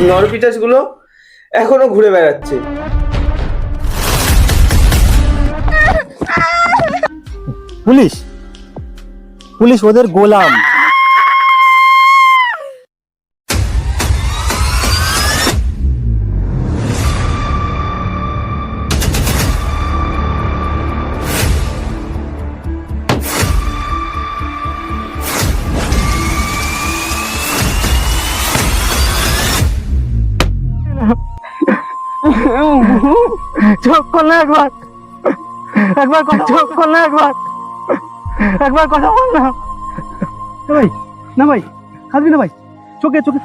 নরপিটাসগুলো এখনও ঘুরে বেড়াচ্ছে। পুলিশ। পুলিশ ওদের গোলাম। চোখ করলে একবার। একবার কথা চোখ করলে একবার। একবার কথা বল না। ভাই না ভাই হাসবি না ভাই। চোখে চোখে।